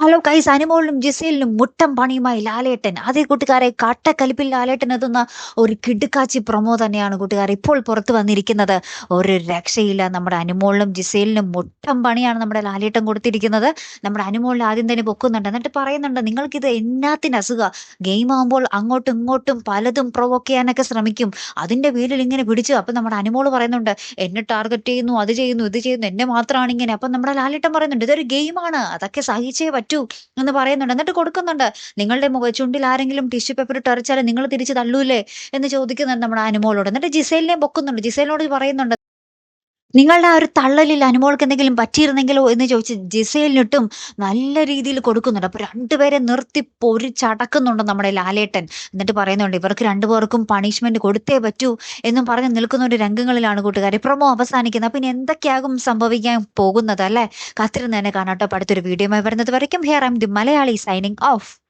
Hello കൈസ് അനുമോളിനും ജിസേലിനും മുട്ടം പണിയുമായി ലാലേട്ടൻ. അതേ കൂട്ടുകാരെ കട്ടക്കലിപ്പിൽ ലാലേട്ടൻ എത്തുന്ന ഒരു കിടുക്കാച്ചി പ്രൊമോ തന്നെയാണ് കൂട്ടുകാർ ഇപ്പോൾ പുറത്തു വന്നിരിക്കുന്നത്. ഒരു രക്ഷയില്ല നമ്മുടെ അനുമോളിനും ജിസേലിനും മുട്ടം പണിയാണ് നമ്മുടെ ലാലേട്ടൻ കൊടുത്തിരിക്കുന്നത്. നമ്മുടെ അനുമോളിൽ ആദ്യം തന്നെ പൊക്കുന്നുണ്ട്. എന്നിട്ട് പറയുന്നുണ്ട് നിങ്ങൾക്കിത് എന്നാത്തിന് അസുഖ? ഗെയിം ആകുമ്പോൾ അങ്ങോട്ടും ഇങ്ങോട്ടും പലതും പ്രൊവോക്ക് ചെയ്യാനൊക്കെ ശ്രമിക്കും. അതിന്റെ പേരിൽ ഇങ്ങനെ പിടിച്ചു. അപ്പൊ നമ്മുടെ അനുമോൾ പറയുന്നുണ്ട് എന്നെ ടാർഗറ്റ് ചെയ്യുന്നു അത് ചെയ്യുന്നു ഇത് ചെയ്യുന്നു എന്നെ മാത്രമാണ് ഇങ്ങനെ. അപ്പൊ നമ്മുടെ ലാലേട്ടൻ പറയുന്നുണ്ട് ഇതൊരു ഗെയിമാണ് അതൊക്കെ സഹിച്ചേ പറ്റൂ എന്ന് പറയുന്നുണ്ട്. എന്നിട്ട് കൊടുക്കുന്നുണ്ട്. നിങ്ങളുടെ ചുണ്ടിൽ ആരെങ്കിലും ടിഷ്യൂ പേപ്പർ ഇട്ട് എറിച്ചാൽ നിങ്ങൾ തിരിച്ച് തള്ളൂലേ എന്ന് ചോദിക്കുന്നുണ്ട് നമ്മുടെ അനുമോളോട്. എന്നിട്ട് ജിസേലിനെ പൊക്കുന്നുണ്ട് ജിസേലിനോട് പറയുന്നുണ്ട് നിങ്ങളുടെ ആ ഒരു തള്ളലിൽ അനുമോൾക്ക് എന്തെങ്കിലും പറ്റിയിരുന്നെങ്കിലോ എന്ന് ചോദിച്ച് ജിസേലിനിട്ടും നല്ല രീതിയിൽ കൊടുക്കുന്നുണ്ട്. അപ്പൊ രണ്ടുപേരെ നിർത്തി പൊരിച്ചടക്കുന്നുണ്ട് നമ്മുടെ ലാലേട്ടൻ. എന്നിട്ട് പറയുന്നുണ്ട് ഇവർക്ക് രണ്ടുപേർക്കും പണിഷ്മെന്റ് കൊടുത്തേ പറ്റൂ എന്നും പറഞ്ഞ് നിൽക്കുന്ന ഒരു രംഗങ്ങളിലാണ് കൂട്ടുകാരെ പ്രൊമോ അവസാനിക്കുന്നത്. പിന്നെ എന്തൊക്കെയാകും സംഭവിക്കാൻ പോകുന്നത് അല്ലേ? കാത്തിരുന്ന് തന്നെ കാണാട്ടോ അടുത്തൊരു വീഡിയോ വരുന്നത് വരയ്ക്കും. Here I'm the Malayali signing off